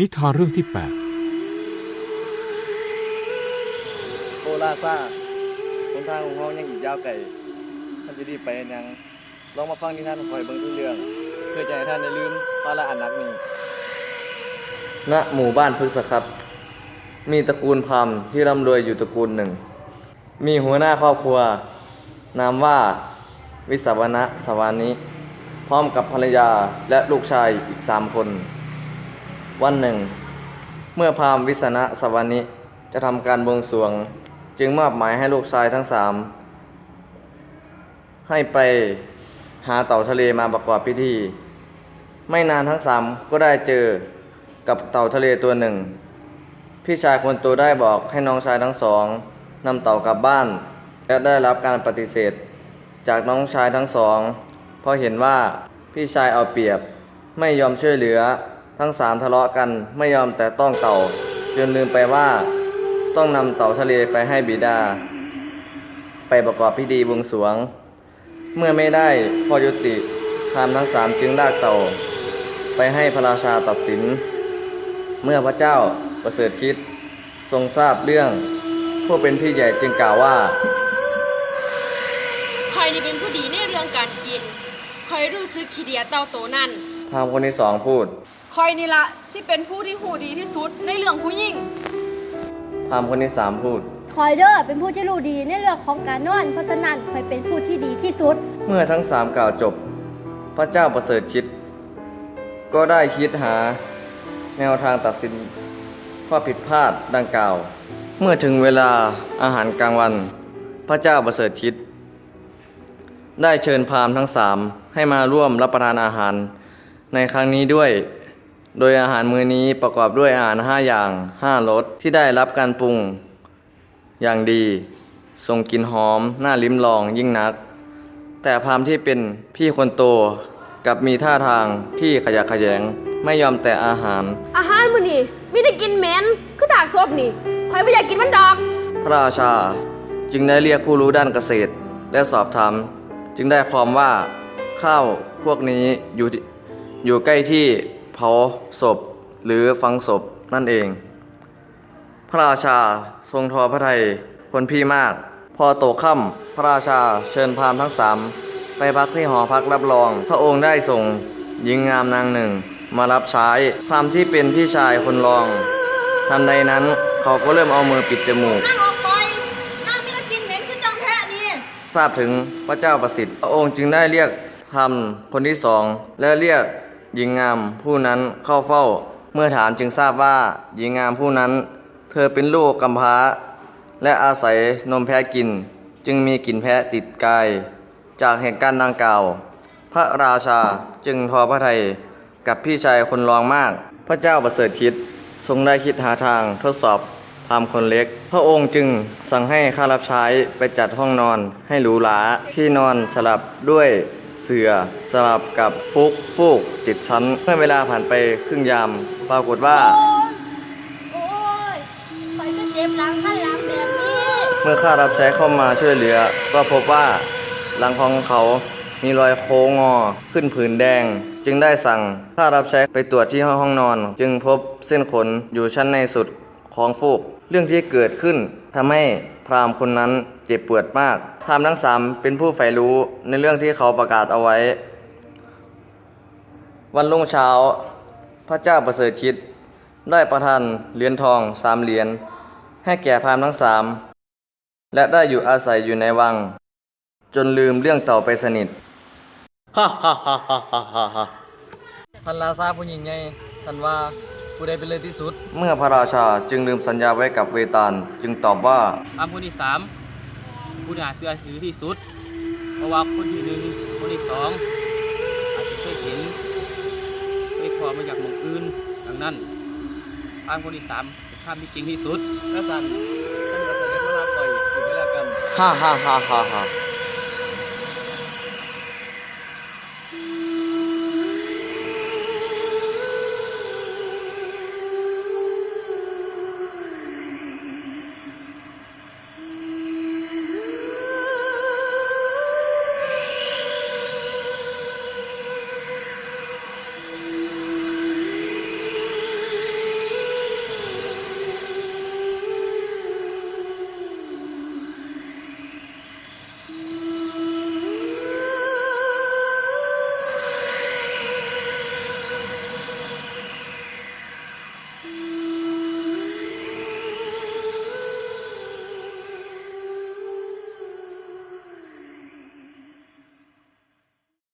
นิทานเรื่องที่โอลาซาหนทางของเฮายังอีกยาวไกล ท่านจะรีบไปเฮ็ดหยัง ลองมาฟังนิทานของข่อยเบิ่งสักเรื่อง เพื่อจะให้ท่านได้ลืมภาระอันหนักนี้ ณ หมู่บ้านพฤกษคัตมีตระกูลพราหมณ์ที่ร่ำรวยอยู่ตระกูลหนึ่ง มีหัวหน้าครอบครัว นามว่าวิสาวณะสวานิพร้อมกับภรรยาและลูกชายอีกสามคน วันหนึ่ง เมื่อพราหมณ์วิสณะสวานิจะทำการบวงสรวง จึงมอบหมายให้ลูกชายทั้งสามให้ไปหาเต่าทะเลมาประกอบพิธี ไม่นานทั้งสามก็ได้เจอกับเต่าทะเลตัวหนึ่ง พี่ชายคนโตได้บอกให้น้องชายทั้งสองนำเต่ากลับบ้าน และได้รับการปฏิเสธ จากน้องชายทั้งสอง เพราะเห็นว่าพี่ชายเอาเปรียบไม่ยอมช่วยเหลือ ทั้งสามทะเลาะกันไม่ยอมแต่ต้องเต่าจนลืมไปว่า ต้องนำเต่าทะเลไปให้บิดา ไปประกอบพิธีบวงสรวง เมื่อไม่ได้พอยุติพราหมณ์ทั้งสามจึงลากเต่า ไปให้พระราชาตัดสิน เมื่อพระเจ้าประเสริฐคิดทรงทราบเรื่อง ผู้เป็นพี่ใหญ่จึงกล่าวว่าคอยนี่เป็นผู้ดีในเรื่องการกินคอยรู้สึกขี้เดียเต่าโตนั่นพราหมณ์คนที่สองพูด คอยนี่ละที่เป็นผู้ที่หูดีที่สุดในเรื่องผู้หญิงพราหมณ์คนที่สามพูด คอยเดอร์เป็นผู้ที่รู้ดีในเรื่องของการนอนเพราะฉะนั้นคอยเป็นผู้ที่ดีที่สุด เมื่อทั้งสามกล่าวจบ พระเจ้าประเสริฐคิด ก็ได้คิดหาแนวทางตัดสินข้อผิดพลาดดังกล่าว เมื่อถึงเวลาอาหารกลางวัน พระเจ้าประเสริฐคิด ได้เชิญพราหมณ์ทั้งสามให้มาร่วมรับประทานอาหารในครั้งนี้ด้วย โดยอาหารมื้อนี้ประกอบด้วยอาหารห้าอย่างห้ารสที่ได้รับการปรุง อย่างดีทรงกลิ่นหอมน่าลิ้มลองยิ่งนัก แต่พราหมณ์ที่เป็นพี่คนโตกลับมีท่าทางที่ขยะแขยงไม่ยอมแต่อาหาร อาหารมื้อนี้มีได้กินเหม็นคือถากศพนี่คอยไม่อยากกินมันดอก พระราชาจึงได้เรียกผู้รู้ด้านเกษตร และสอบถามจึงได้ความว่าข้าวพวกนี้อยู่ที่อยู่ใกล้ที่ เผาศพ หรือฝังศพนั่นเอง พระราชาทรงทอพระทัยคนพี่มาก พอโตค่ำพระราชาเชิญพราหมณ์ทั้งสามไปพักที่หอพักรับรอง พระองค์ได้ส่งหญิงงามนางหนึ่ง มารับใช้พราหมณ์ที่เป็นพี่ชายคนรองทันใดนั้นเขาก็เริ่มเอามือปิดจมูกนั่งออกไปนั่งมีแต่กินเหม็นคือจังแพะนี่ทราบถึงพระเจ้าประสิทธิ์ พระองค์จึงได้เรียกพราหมณ์คนที่สองและเรียก หญิงงามผู้นั้นเข้าเฝ้า เมื่อถามจึงทราบว่าหญิงงามผู้นั้น เธอเป็นลูกกำพร้า และอาศัยนมแพะกิน จึงมีกลิ่นแพะติดกาย จากเหตุการณ์ดังกล่าว พระราชาจึงทอพระทัยกับพี่ชายคนรองมาก พระเจ้าประเสริฐคิดทรงได้คิดหาทางทดสอบพามคนเล็ก พระองค์จึงสั่งให้ข้ารับใช้ไปจัดห้องนอนให้หรูหราที่นอนสลับด้วย เสือสลับกับฟุกฟูกจิตชั้นเมื่อเวลาผ่านไปครึ่งยาม ปรากฏว่า โอ้ยคอยก็เจ็บหลังขั้นหลังแบบนี้ เมื่อข้ารับใช้เข้ามาช่วยเหลือ ก็พบว่าหลังของเขามีรอยโค้งงอขึ้นผืนแดง จึงได้สั่งข้ารับใช้ไปตรวจที่ห้องห้องนอน จึงพบเส้นขนอยู่ชั้นในสุดของฟูก เรื่องที่เกิดขึ้นทำให้ พราหมณ์คนนั้นเจ็บปวดมาก พราหมณ์ทั้งสามเป็นผู้ใฝ่รู้ในเรื่องที่เขาประกาศเอาไว้ วันรุ่งเช้า พระเจ้าประเสริฐคิด ได้ประทานเหรียญทองสามเหรียญให้แก่พราหมณ์ทั้งสามและได้อยู่อาศัยอยู่ในวัง จนลืมเรื่องเต่าไปสนิทฮ่าฮ่าฮ่าฮ่าฮ่าฮ่าท่านราชาผู้หญิงไงท่านว่า ผู้ใดเป็นเลยที่สุด เมื่อพระราชาจึงลืมสัญญาไว้กับเวตาลจึงตอบว่าตามคนที่สามผู้น่าเชื่อถือที่สุด เพราะว่าคนที่หนึ่งคนที่สองอาจจะเคยเห็นเคยขอมาจากหมู่อื่นดังนั้นตามคนที่สามเป็นภาพที่เก่งที่สุดแล้วสันท่านก็เสด็จมารับปล่อยอยู่ก็แล้วกันฮ่าฮ่าฮ่าฮ่าฮ่า